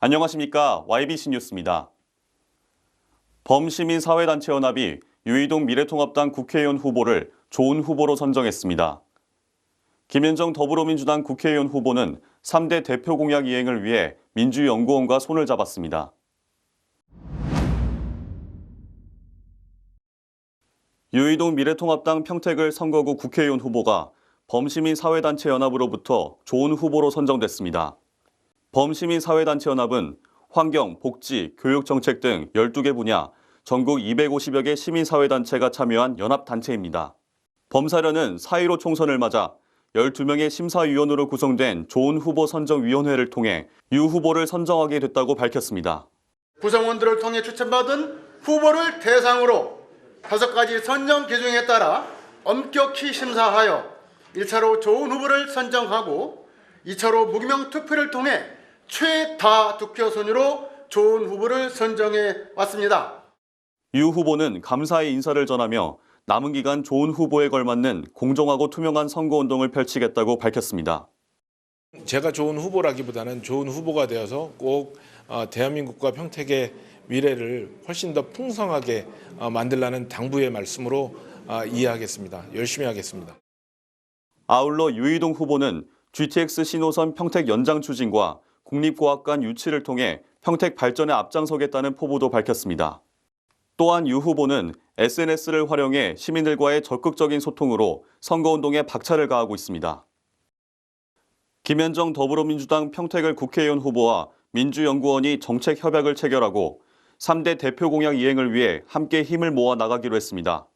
안녕하십니까. YBC 뉴스입니다. 범시민사회단체연합이 유이동 미래통합당 국회의원 후보를 좋은 후보로 선정했습니다. 김현정 더불어민주당 국회의원 후보는 3대 대표 공약 이행을 위해 민주연구원과 손을 잡았습니다. 유이동 미래통합당 평택을 선거구 국회의원 후보가 범시민 사회단체 연합으로부터 좋은 후보로 선정됐습니다. 범시민 사회단체 연합은 환경, 복지, 교육 정책 등 12개 분야 전국 250여 개 시민사회단체가 참여한 연합단체입니다. 범사련은 4.15 총선을 맞아 12명의 심사위원으로 구성된 좋은 후보 선정위원회를 통해 유 후보를 선정하게 됐다고 밝혔습니다. 구성원들을 통해 추천받은 후보를 대상으로 다섯 가지 선정 기준에 따라 엄격히 심사하여 1차로 좋은 후보를 선정하고 2차로 무기명 투표를 통해 최다 득표 순으로 좋은 후보를 선정해 왔습니다. 유 후보는 감사의 인사를 전하며 남은 기간 좋은 후보에 걸맞는 공정하고 투명한 선거운동을 펼치겠다고 밝혔습니다. 제가 좋은 후보라기보다는 좋은 후보가 되어서 꼭 어, 대한민국과 평택의 미래를 훨씬 더 풍성하게 어, 만들라는 당부의 말씀으로 어, 이해하겠습니다. 열심히 하겠습니다. 아울러 유이동 후보는 GTX 신호선 평택 연장 추진과 국립과학관 유치를 통해 평택 발전에 앞장서겠다는 포부도 밝혔습니다. 또한 유 후보는 SNS를 활용해 시민들과의 적극적인 소통으로 선거운동에 박차를 가하고 있습니다. 김현정 더불어민주당 평택을 국회의원 후보와 민주연구원이 정책 협약을 체결하고 3대 대표 공약 이행을 위해 함께 힘을 모아 나가기로 했습니다.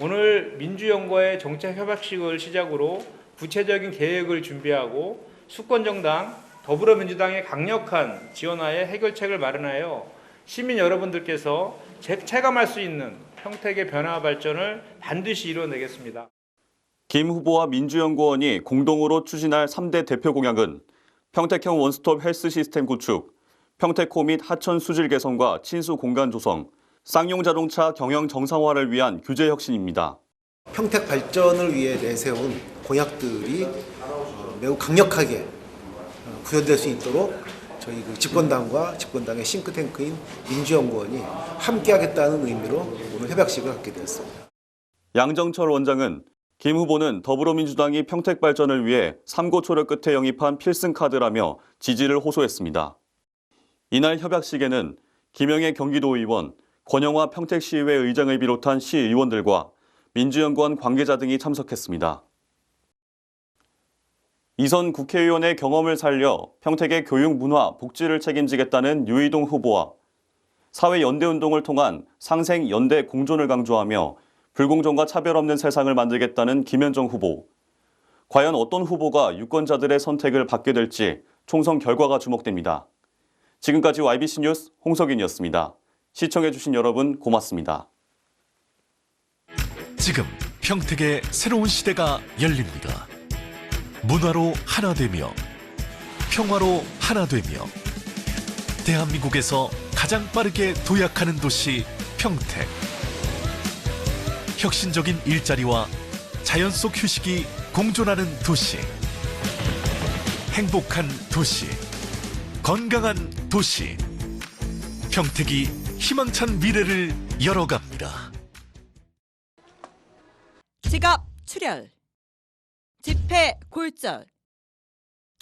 오늘 민주연구의 정책 협약식을 시작으로 구체적인 계획을 준비하고 수권정당 더불어민주당의 강력한 지원하에 해결책을 마련하여 시민 여러분들께서 제- 체감할 수 있는 평택의 변화 발전을 반드시 이뤄내겠습니다. 김 후보와 민주연구원이 공동으로 추진할 3대 대표 공약은 평택형 원스톱 헬스 시스템 구축, 평택호 및 하천 수질 개선과 친수 공간 조성, 쌍용 자동차 경영 정상화를 위한 규제 혁신입니다. 평택 발전을 위해 내세운 공약들이 어, 매우 강력하게 어, 구현될 수 있도록 저희 그 집권당과 집권당의 싱크탱크인 민주연구원이 함께하겠다는 의미로 오늘 협약식을 갖게 되었습니다. 양정철 원장은 김 후보는 더불어민주당이 평택 발전을 위해 삼고 초려 끝에 영입한 필승 카드라며 지지를 호소했습니다. 이날 협약식에는 김영애 경기도의원, 권영화 평택시의회 의장을 비롯한 시의원들과 민주연구원 관계자 등이 참석했습니다. 이선 국회의원의 경험을 살려 평택의 교육 문화, 복지를 책임지겠다는 유이동 후보와 사회 연대 운동을 통한 상생 연대 공존을 강조하며 불공정과 차별 없는 세상을 만들겠다는 김현정 후보. 과연 어떤 후보가 유권자들의 선택을 받게 될지 총선 결과가 주목됩니다. 지금까지 YBC 뉴스 홍석윤이었습니다. 시청해주신 여러분 고맙습니다. 지금 평택의 새로운 시대가 열립니다. 문화로 하나 되며 평화로 하나 되며 대한민국에서 가장 빠르게 도약하는 도시 평택. 혁신적인 일자리와 자연 속 휴식이 공존하는 도시. 행복한 도시. 건강한 도시. 평택이 희망찬 미래를 열어갑니다. 지갑 출혈, 집회 골절,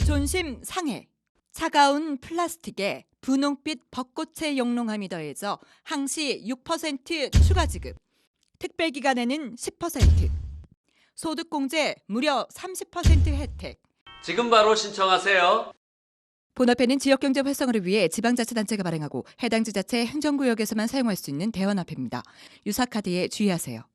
존심 상해, 차가운 플라스틱에 분홍빛 벚꽃의 영롱함이 더해져 항시 6% 추가 지급, 특별 기간에는 10%, 소득공제 무려 30% 혜택. 지금 바로 신청하세요. 본화폐는 지역경제 활성화를 위해 지방자치단체가 발행하고 해당 지자체 행정구역에서만 사용할 수 있는 대환화폐입니다. 유사카드에 주의하세요.